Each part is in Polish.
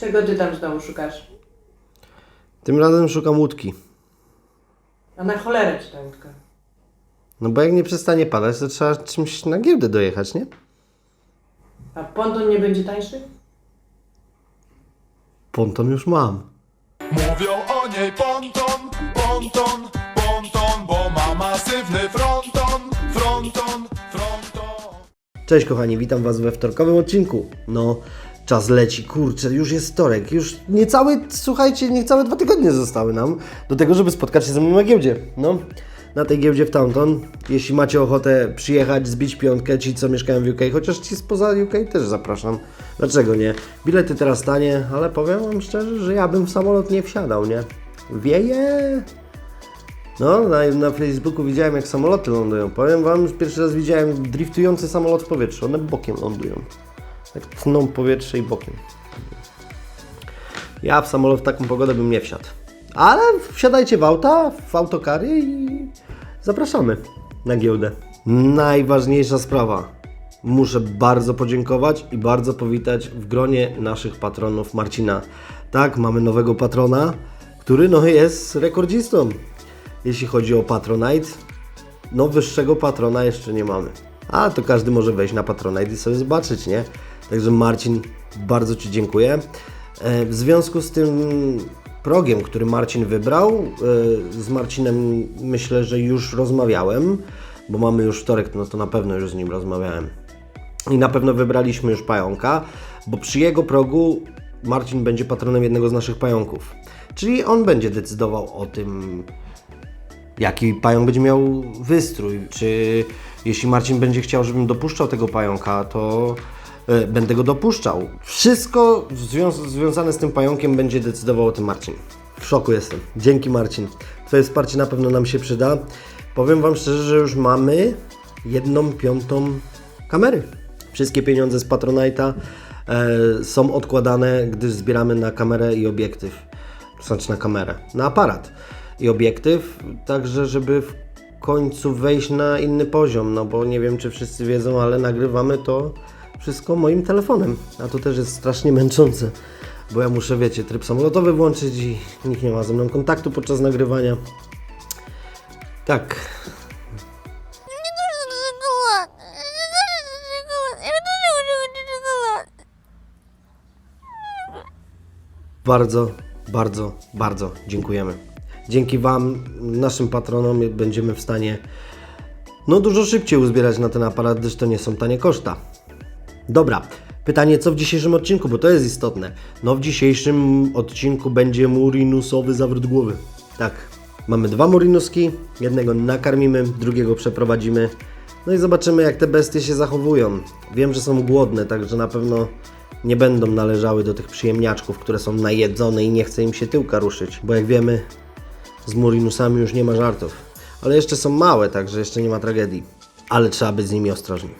Czego ty tam znowu szukasz? Tym razem szukam łódki. A na cholerę ci ta łódka. No bo jak nie przestanie padać, to trzeba czymś na giełdę dojechać, nie? A ponton nie będzie tańszy? Ponton już mam. Mówią o niej ponton, ponton, ponton, bo ma masywny fronton, fronton, fronton. Cześć kochani, witam Was we wtorkowym odcinku. No, czas leci, kurczę, już jest wtorek, już niecałe, słuchajcie, niecałe dwa tygodnie zostały nam do tego, żeby spotkać się ze mną na giełdzie. No, na tej giełdzie w Taunton. Jeśli macie ochotę przyjechać, zbić piątkę, ci co mieszkają w UK, chociaż ci spoza UK też zapraszam. Dlaczego nie? Bilety teraz tanie, ale powiem Wam szczerze, że ja bym w samolot nie wsiadał, nie? Wieje, no, na, na Facebooku widziałem jak samoloty lądują. Powiem Wam, że pierwszy raz widziałem driftujący samolot w powietrzu. One bokiem lądują. Tak tną powietrze i bokiem. Ja w samolot w taką pogodę bym nie wsiadł. Ale wsiadajcie w auta, w autokary i zapraszamy na giełdę. Najważniejsza sprawa. Muszę bardzo podziękować i bardzo powitać w gronie naszych patronów Marcina. Tak, mamy nowego patrona, który no jest rekordzistą. Jeśli chodzi o Patronite, no wyższego patrona jeszcze nie mamy. Ale to każdy może wejść na Patronite i sobie zobaczyć, nie? Także Marcin, bardzo Ci dziękuję. E, W związku z tym progiem, który Marcin wybrał, e, z Marcinem myślę, że już rozmawiałem, bo mamy już wtorek, no to na pewno już z nim rozmawiałem. I na pewno wybraliśmy już pająka, bo przy jego progu Marcin będzie patronem jednego z naszych pająków. Czyli on będzie decydował o tym, jaki pająk będzie miał wystrój. Czy jeśli Marcin będzie chciał, żebym dopuszczał tego pająka, to będę go dopuszczał. Wszystko zwią- związane z tym pająkiem będzie decydował o tym Marcin. W szoku jestem. Dzięki Marcin. Twoje wsparcie na pewno nam się przyda. Powiem Wam szczerze, że już mamy jedną piątą kamery. Wszystkie pieniądze z Patronite'a e, są odkładane, gdyż zbieramy na kamerę i obiektyw. Znaczy na kamerę, na aparat i obiektyw, także żeby w końcu wejść na inny poziom, no bo nie wiem czy wszyscy wiedzą, ale nagrywamy to wszystko moim telefonem, a to też jest strasznie męczące, bo ja muszę, wiecie, tryb samolotowy włączyć i nikt nie ma ze mną kontaktu podczas nagrywania. Tak, Bardzo, bardzo, bardzo dziękujemy. Dzięki Wam, naszym patronom, będziemy w stanie no dużo szybciej uzbierać na ten aparat, gdyż to nie są tanie koszta. Dobra, pytanie co w dzisiejszym odcinku, bo to jest istotne. No w dzisiejszym odcinku będzie murinusowy zawrót głowy. Tak, mamy dwa murinuski, jednego nakarmimy, drugiego przeprowadzimy. No i zobaczymy jak te bestie się zachowują. Wiem, że są głodne, także na pewno nie będą należały do tych przyjemniaczków, które są najedzone i nie chce im się tyłka ruszyć, bo jak wiemy, z murinusami już nie ma żartów. Ale jeszcze są małe, także jeszcze nie ma tragedii. Ale trzeba być z nimi ostrożni.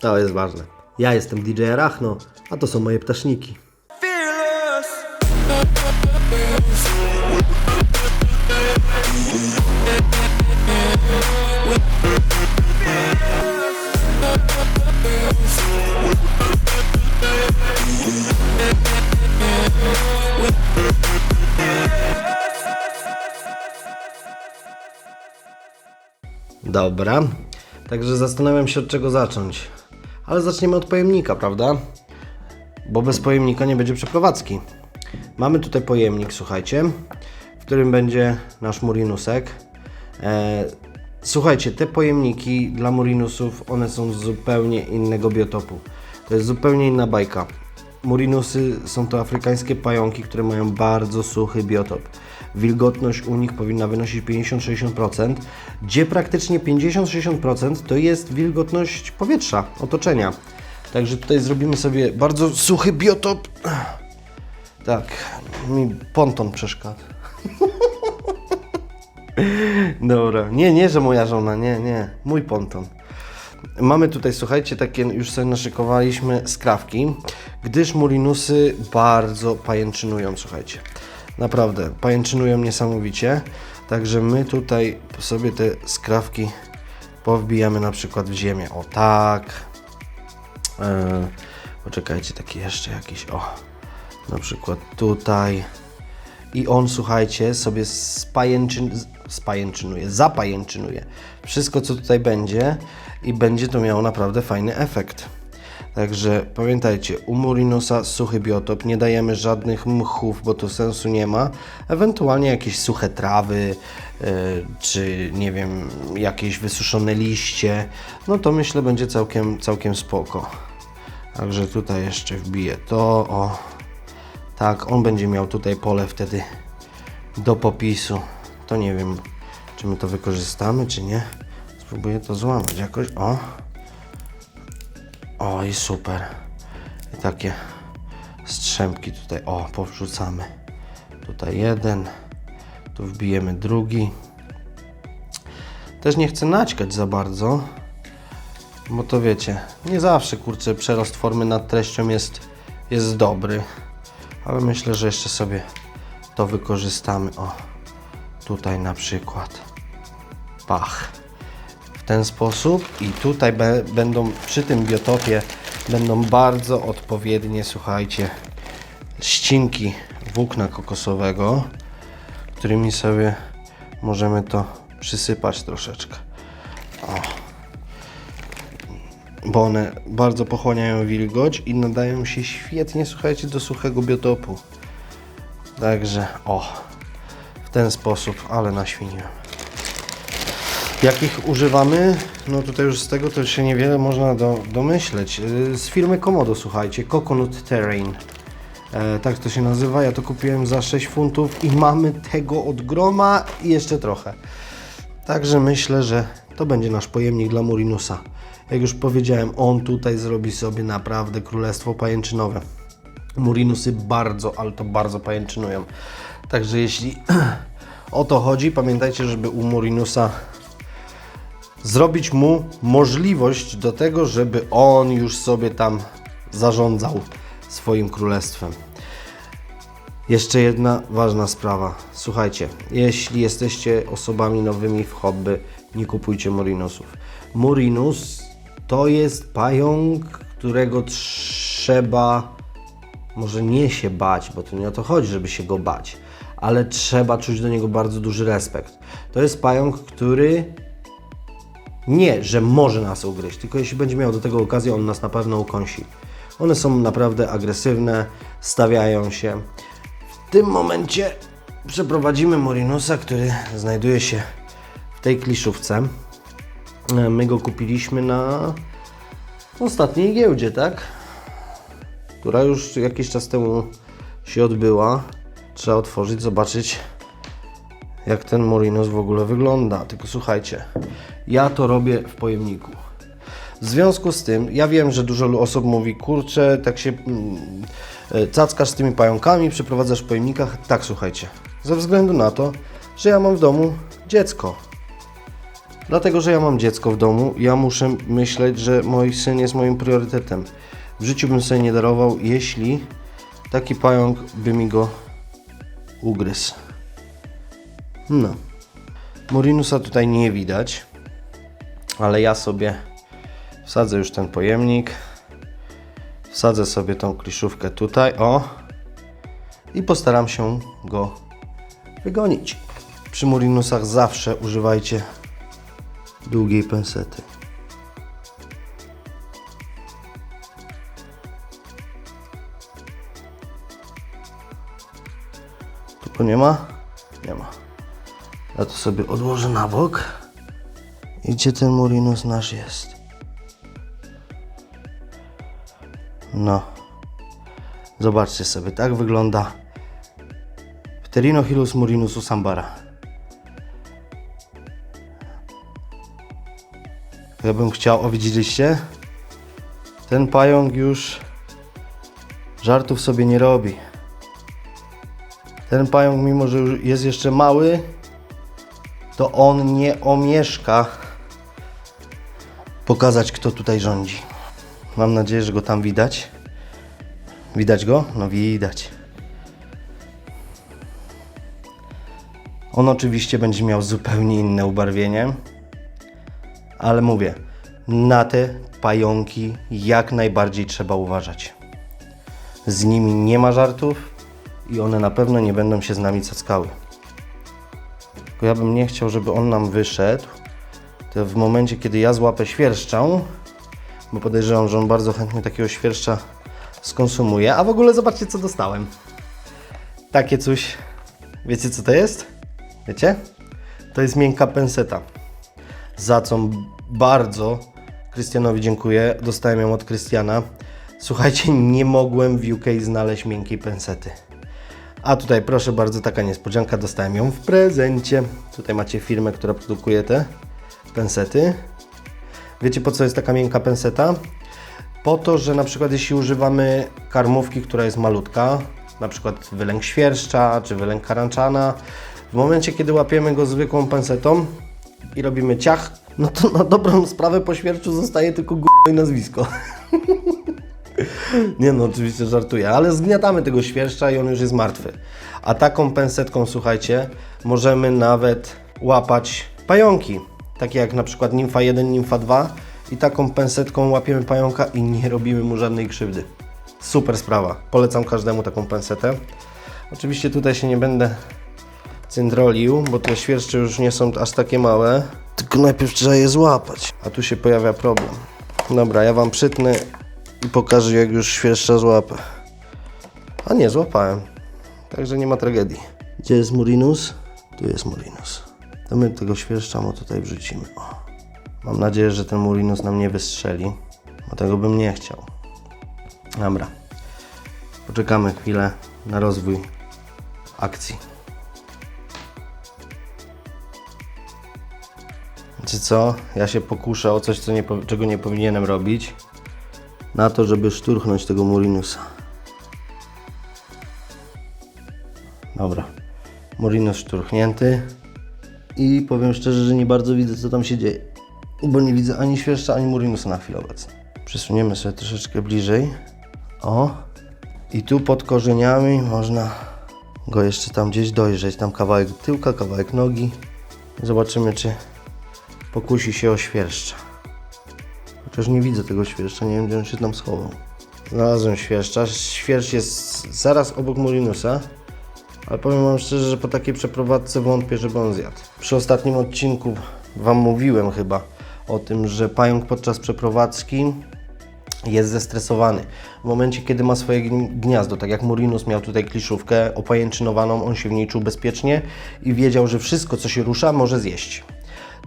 To jest ważne. Ja jestem DJ Arachno, a to są moje ptaszniki. Dobra. Także zastanawiam się od czego zacząć. Ale zaczniemy od pojemnika, prawda? Bo bez pojemnika nie będzie przeprowadzki. Mamy tutaj pojemnik, słuchajcie, w którym będzie nasz murinusek. E, słuchajcie, te pojemniki dla murinusów, one są z zupełnie innego biotopu. To jest zupełnie inna bajka. Murinusy są to afrykańskie pająki, które mają bardzo suchy biotop. Wilgotność u nich powinna wynosić 50-60%, gdzie praktycznie 50-60% to jest wilgotność powietrza, otoczenia. Także tutaj zrobimy sobie bardzo suchy biotop. Tak, mi ponton przeszkadza. Dobra, nie, nie, że moja żona, nie, nie, mój ponton. Mamy tutaj, słuchajcie, takie już sobie naszykowaliśmy skrawki, gdyż murinusy bardzo pajęczynują, słuchajcie. Naprawdę, pajęczynują niesamowicie. Także my tutaj sobie te skrawki powbijamy na przykład w ziemię. O tak. Eee, poczekajcie, taki jeszcze jakiś, o. Na przykład tutaj. I on, słuchajcie, sobie spajęczyn, spajęczynuje, zapajęczynuje wszystko, co tutaj będzie i będzie to miało naprawdę fajny efekt. Także pamiętajcie, u Murinusa suchy biotop, nie dajemy żadnych mchów, bo to sensu nie ma. Ewentualnie jakieś suche trawy, yy, czy nie wiem, jakieś wysuszone liście, no to myślę będzie całkiem, całkiem spoko. Także tutaj jeszcze wbiję to, o. Tak, on będzie miał tutaj pole wtedy do popisu. To nie wiem, czy my to wykorzystamy, czy nie. Spróbuję to złamać jakoś, o. O i super. I takie strzępki tutaj, o, powrzucamy. Tutaj jeden, tu wbijemy drugi. Też nie chcę naćkać za bardzo, bo to wiecie, nie zawsze kurczę przerost formy nad treścią jest, jest dobry. Ale myślę, że jeszcze sobie to wykorzystamy. O, tutaj na przykład. Pach w ten sposób i tutaj będą przy tym biotopie będą bardzo odpowiednie, słuchajcie, ścinki włókna kokosowego, którymi sobie możemy to przysypać troszeczkę. O. Bo one bardzo pochłaniają wilgoć i nadają się świetnie, słuchajcie, do suchego biotopu. Także, o, w ten sposób, ale naświniłem. Jakich używamy? No tutaj już z tego to się niewiele można do, domyśleć. Yy, Z firmy Komodo, słuchajcie, Coconut Terrain. E, tak to się nazywa. Ja to kupiłem za 6 funtów i mamy tego od groma i jeszcze trochę. Także myślę, że to będzie nasz pojemnik dla Murinusa. Jak już powiedziałem, on tutaj zrobi sobie naprawdę królestwo pajęczynowe. Murinusy bardzo, ale to bardzo pajęczynują. Także jeśli o to chodzi, pamiętajcie, żeby u Murinusa zrobić mu możliwość do tego, żeby on już sobie tam zarządzał swoim królestwem. Jeszcze jedna ważna sprawa. Słuchajcie, jeśli jesteście osobami nowymi w hobby, nie kupujcie Murinusów. Murinus to jest pająk, którego trzeba może nie się bać, bo to nie o to chodzi, żeby się go bać, ale trzeba czuć do niego bardzo duży respekt. To jest pająk, który nie, że może nas ugryźć, tylko jeśli będzie miał do tego okazję, on nas na pewno ukąsi. One są naprawdę agresywne, stawiają się. W tym momencie przeprowadzimy Morinusa, który znajduje się w tej kliszówce. E, My go kupiliśmy na ostatniej giełdzie, tak? Która już jakiś czas temu się odbyła. Trzeba otworzyć, zobaczyć jak ten Morinos w ogóle wygląda. Tylko słuchajcie, ja to robię w pojemniku. W związku z tym, ja wiem, że dużo osób mówi, kurczę, tak się mm, e, cackasz z tymi pająkami, przeprowadzasz w pojemnikach. Tak, słuchajcie, ze względu na to, że ja mam w domu dziecko. Dlatego, że ja mam dziecko w domu, ja muszę myśleć, że mój syn jest moim priorytetem. W życiu bym sobie nie darował, jeśli taki pająk by mi go ugryzł. No. Morinusa tutaj nie widać, ale ja sobie wsadzę już ten pojemnik. Wsadzę sobie tą kliszówkę tutaj, o. I postaram się go wygonić. Przy Morinusach zawsze używajcie długiej pensety. Tu nie ma? Sobie odłożę na bok. I gdzie ten Murinus nasz jest? No. Zobaczcie sobie, tak wygląda Pterinochilus murinus usambara. Ja bym chciał, o widzieliście? Ten pająk już żartów sobie nie robi. Ten pająk, mimo że jest jeszcze mały, to on nie omieszka pokazać, kto tutaj rządzi. Mam nadzieję, że go tam widać. Widać go? No widać. On oczywiście będzie miał zupełnie inne ubarwienie, ale mówię, na te pająki jak najbardziej trzeba uważać. Z nimi nie ma żartów i one na pewno nie będą się z nami cackały. Tylko ja bym nie chciał, żeby on nam wyszedł. To w momencie, kiedy ja złapę świerszczę, bo podejrzewam, że on bardzo chętnie takiego świerszcza skonsumuje. A w ogóle zobaczcie, co dostałem. Takie coś. Wiecie, co to jest? Wiecie? To jest miękka penseta. Za co bardzo Krystianowi dziękuję. Dostałem ją od Krystiana. Słuchajcie, nie mogłem w UK znaleźć miękkiej pensety. A tutaj proszę bardzo, taka niespodzianka, dostałem ją w prezencie. Tutaj macie firmę, która produkuje te pensety. Wiecie po co jest taka miękka penseta? Po to, że na przykład jeśli używamy karmówki, która jest malutka, na przykład wylęk świerszcza czy wylęk karanczana, w momencie kiedy łapiemy go zwykłą pensetą i robimy ciach, no to na dobrą sprawę po świerszczu zostaje tylko g i nazwisko. Nie no, oczywiście żartuję, ale zgniatamy tego świerszcza i on już jest martwy. A taką pensetką, słuchajcie, możemy nawet łapać pająki. Takie jak na przykład nimfa 1, nimfa 2 i taką pensetką łapiemy pająka i nie robimy mu żadnej krzywdy. Super sprawa. Polecam każdemu taką pensetę. Oczywiście tutaj się nie będę cyndrolił, bo te świerszcze już nie są aż takie małe. Tylko najpierw trzeba je złapać. A tu się pojawia problem. Dobra, ja Wam przytnę i pokażę jak już świerszcza złapę. A nie, złapałem. Także nie ma tragedii. Gdzie jest Murinus? Tu jest Murinus. To my tego świerszcza mu tutaj wrzucimy. O. Mam nadzieję, że ten Murinus nam nie wystrzeli, bo tego bym nie chciał. Dobra. Poczekamy chwilę na rozwój akcji. Czy co? Ja się pokuszę o coś, co nie, czego nie powinienem robić. Na to, żeby szturchnąć tego Murinusa. Dobra. Murinus szturchnięty. I powiem szczerze, że nie bardzo widzę, co tam się dzieje. Bo nie widzę ani świerszcza, ani Murinusa na chwilę obecną. Przesuniemy sobie troszeczkę bliżej. O. I tu pod korzeniami można go jeszcze tam gdzieś dojrzeć. Tam kawałek tyłka, kawałek nogi. Zobaczymy, czy pokusi się o świerszcza. Chociaż nie widzę tego świerszcza, nie wiem gdzie on się tam schował. Znalazłem świerszcza. Świerszcz jest zaraz obok Murinusa. Ale powiem Wam szczerze, że po takiej przeprowadzce wątpię, żeby on zjadł. Przy ostatnim odcinku Wam mówiłem chyba o tym, że pająk podczas przeprowadzki jest zestresowany. W momencie, kiedy ma swoje gni- gniazdo, tak jak Murinus miał tutaj kliszówkę opajęczynowaną, on się w niej czuł bezpiecznie i wiedział, że wszystko, co się rusza, może zjeść.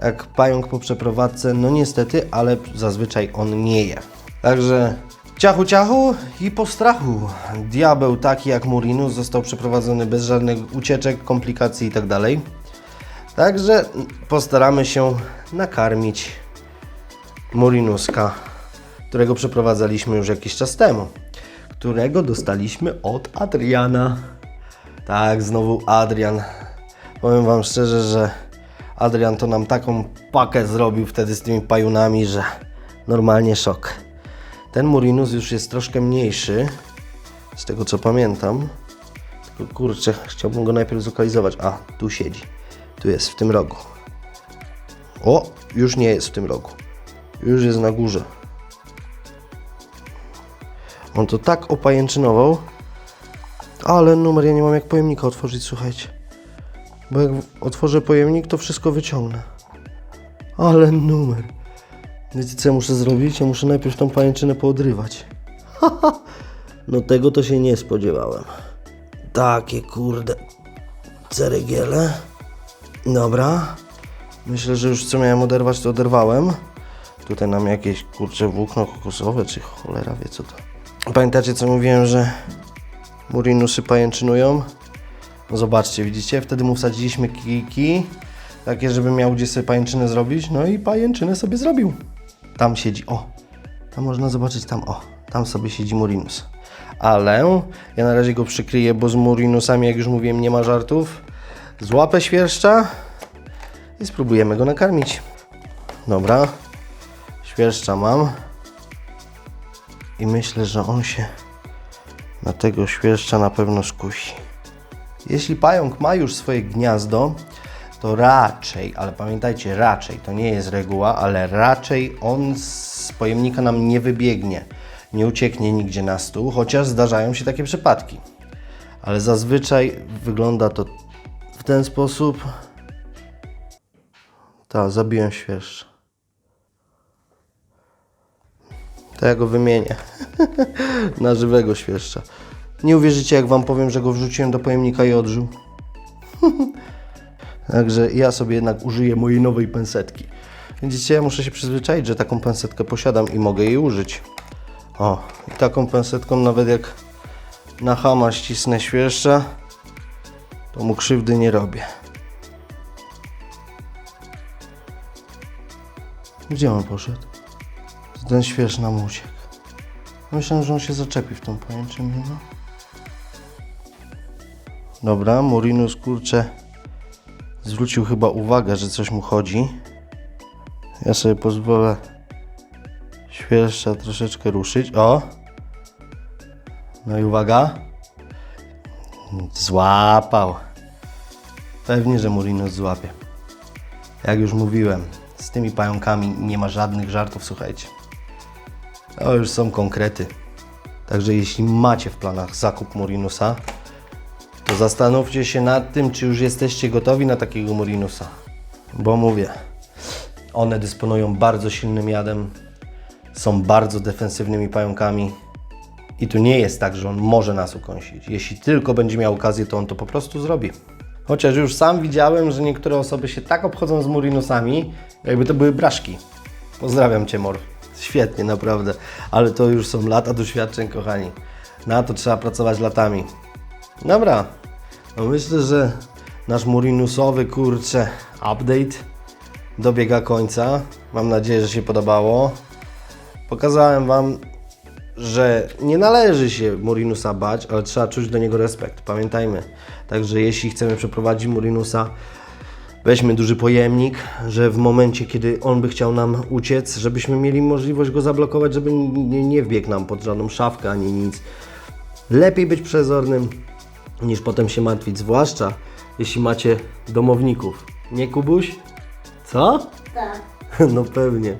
Tak, pająk po przeprowadzce, no niestety, ale zazwyczaj on nie je. Także ciachu ciachu i po strachu. Diabeł taki jak Murinus został przeprowadzony bez żadnych ucieczek, komplikacji itd. Także postaramy się nakarmić Murinuska, którego przeprowadzaliśmy już jakiś czas temu, którego dostaliśmy od Adriana. Tak, znowu Adrian. Powiem Wam szczerze, że Adrian to nam taką pakę zrobił wtedy z tymi pajunami, że normalnie szok. Ten Murinus już jest troszkę mniejszy, z tego co pamiętam. Tylko kurczę, chciałbym go najpierw zlokalizować. A, tu siedzi. Tu jest, w tym rogu. O, już nie jest w tym rogu. Już jest na górze. On to tak opajęczynował. Ale numer, ja nie mam jak pojemnika otworzyć, słuchajcie. Bo jak otworzę pojemnik, to wszystko wyciągnę. Ale numer. Wiecie co ja muszę zrobić? Ja muszę najpierw tą pajęczynę poodrywać. no tego to się nie spodziewałem. Takie kurde ceregiele. Dobra. Myślę, że już co miałem oderwać, to oderwałem. Tutaj nam jakieś kurcze włókno kokosowe, czy cholera wie co to. Pamiętacie co mówiłem, że murinusy pajęczynują? No zobaczcie, widzicie? Wtedy mu wsadziliśmy kijki, takie, żeby miał gdzie sobie pajęczynę zrobić. No i pajęczynę sobie zrobił. Tam siedzi, o. Tam można zobaczyć, tam, o. Tam sobie siedzi Murinus. Ale ja na razie go przykryję, bo z Murinusami, jak już mówiłem, nie ma żartów. Złapę świerszcza i spróbujemy go nakarmić. Dobra. Świerszcza mam. I myślę, że on się na tego świerszcza na pewno skusi. Jeśli pająk ma już swoje gniazdo, to raczej, ale pamiętajcie, raczej, to nie jest reguła, ale raczej on z pojemnika nam nie wybiegnie. nie ucieknie nigdzie na stół, chociaż zdarzają się takie przypadki. Ale zazwyczaj wygląda to w ten sposób. Tak, zabiłem świerszcza. To ja go wymienię na żywego świerszcza. Nie uwierzycie, jak wam powiem, że go wrzuciłem do pojemnika i odżył. Także ja sobie jednak użyję mojej nowej pensetki. Widzicie, ja muszę się przyzwyczaić, że taką pensetkę posiadam i mogę jej użyć. O, i taką pensetką nawet jak na chama ścisnę świerszcza, to mu krzywdy nie robię. Gdzie on poszedł? Ten świerszcz nam uciekł. Że on się zaczepi w tą pajęczynę. No. Dobra, Murinus kurczę zwrócił chyba uwagę, że coś mu chodzi. Ja sobie pozwolę świerszcza troszeczkę ruszyć. O! No i uwaga. Złapał. Pewnie, że Murinus złapie. Jak już mówiłem, z tymi pająkami nie ma żadnych żartów, słuchajcie. To już są konkrety. Także jeśli macie w planach zakup Murinusa, to zastanówcie się nad tym, czy już jesteście gotowi na takiego Murinusa. Bo mówię, one dysponują bardzo silnym jadem, są bardzo defensywnymi pająkami i tu nie jest tak, że on może nas ukąsić. Jeśli tylko będzie miał okazję, to on to po prostu zrobi. Chociaż już sam widziałem, że niektóre osoby się tak obchodzą z Murinusami, jakby to były braszki. Pozdrawiam Cię, Mor. Świetnie, naprawdę. Ale to już są lata doświadczeń, kochani. Na to trzeba pracować latami. Dobra. Myślę, że nasz Murinusowy, kurczę, update dobiega końca. Mam nadzieję, że się podobało. Pokazałem Wam, że nie należy się Murinusa bać, ale trzeba czuć do niego respekt. Pamiętajmy. Także jeśli chcemy przeprowadzić Murinusa, weźmy duży pojemnik, że w momencie, kiedy on by chciał nam uciec, żebyśmy mieli możliwość go zablokować, żeby nie, nie wbiegł nam pod żadną szafkę ani nic. Lepiej być przezornym, niż potem się martwić, zwłaszcza jeśli macie domowników. Nie, Kubuś? Co? Tak. No pewnie.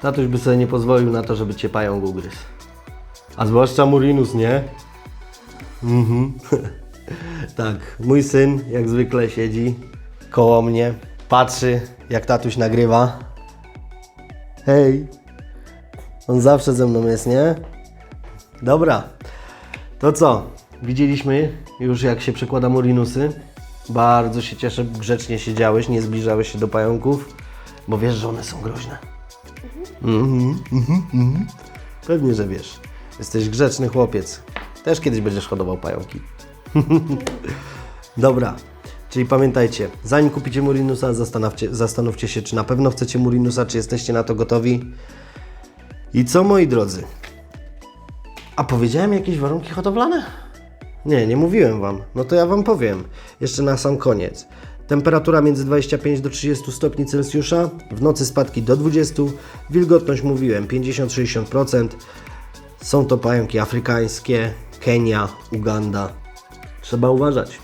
Tatuś by sobie nie pozwolił na to, żeby cię pająk ugryzł. A zwłaszcza Murinus, nie? Mhm. tak, mój syn jak zwykle siedzi koło mnie, patrzy jak tatuś nagrywa. Hej! On zawsze ze mną jest, nie? Dobra, to co? Widzieliśmy już jak się przekłada Murinusy. Bardzo się cieszę, grzecznie siedziałeś, nie zbliżałeś się do pająków, bo wiesz, że one są groźne. Mhm, mhm, mhm. Pewnie, że wiesz. Jesteś grzeczny chłopiec. Też kiedyś będziesz hodował pająki. Dobra, czyli pamiętajcie, zanim kupicie Murinusa, zastanówcie, zastanówcie się, czy na pewno chcecie Murinusa, czy jesteście na to gotowi. I co, moi drodzy? A powiedziałem jakieś warunki hodowlane? Nie, nie mówiłem Wam. No to ja Wam powiem. Jeszcze na sam koniec. Temperatura między 25 do 30 stopni Celsjusza, w nocy spadki do 20, wilgotność mówiłem 50-60%. Są to pająki afrykańskie, Kenia, Uganda. Trzeba uważać.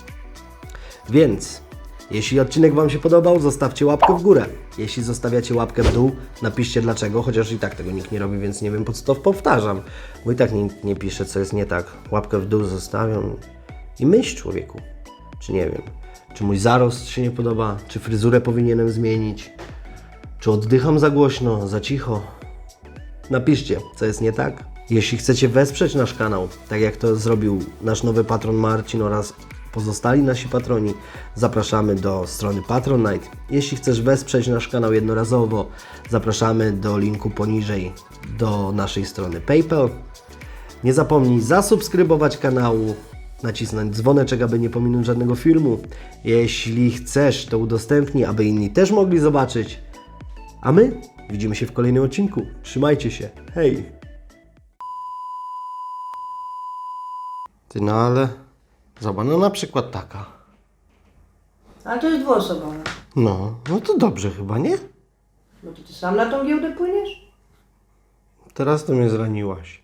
Więc, jeśli odcinek Wam się podobał, zostawcie łapkę w górę. Jeśli zostawiacie łapkę w dół, napiszcie dlaczego, chociaż i tak tego nikt nie robi, więc nie wiem po co to powtarzam. Bo i tak nikt nie pisze, co jest nie tak. Łapkę w dół zostawiam i myśl człowieku. Czy nie wiem, czy mój zarost się nie podoba, czy fryzurę powinienem zmienić, czy oddycham za głośno, za cicho. Napiszcie, co jest nie tak. Jeśli chcecie wesprzeć nasz kanał, tak jak to zrobił nasz nowy patron Marcin oraz pozostali nasi patroni, zapraszamy do strony Patronite. Jeśli chcesz wesprzeć nasz kanał jednorazowo, zapraszamy do linku poniżej do naszej strony PayPal. Nie zapomnij zasubskrybować kanału, nacisnąć dzwoneczek, aby nie pominąć żadnego filmu. Jeśli chcesz, to udostępnij, aby inni też mogli zobaczyć. A my widzimy się w kolejnym odcinku. Trzymajcie się. Hej! Ty no ale... Zobacz, no na przykład taka. Ale to jest dwuosobowe. No, no to dobrze chyba, nie? No to ty sam na tą giełdę płyniesz? Teraz to mnie zraniłaś.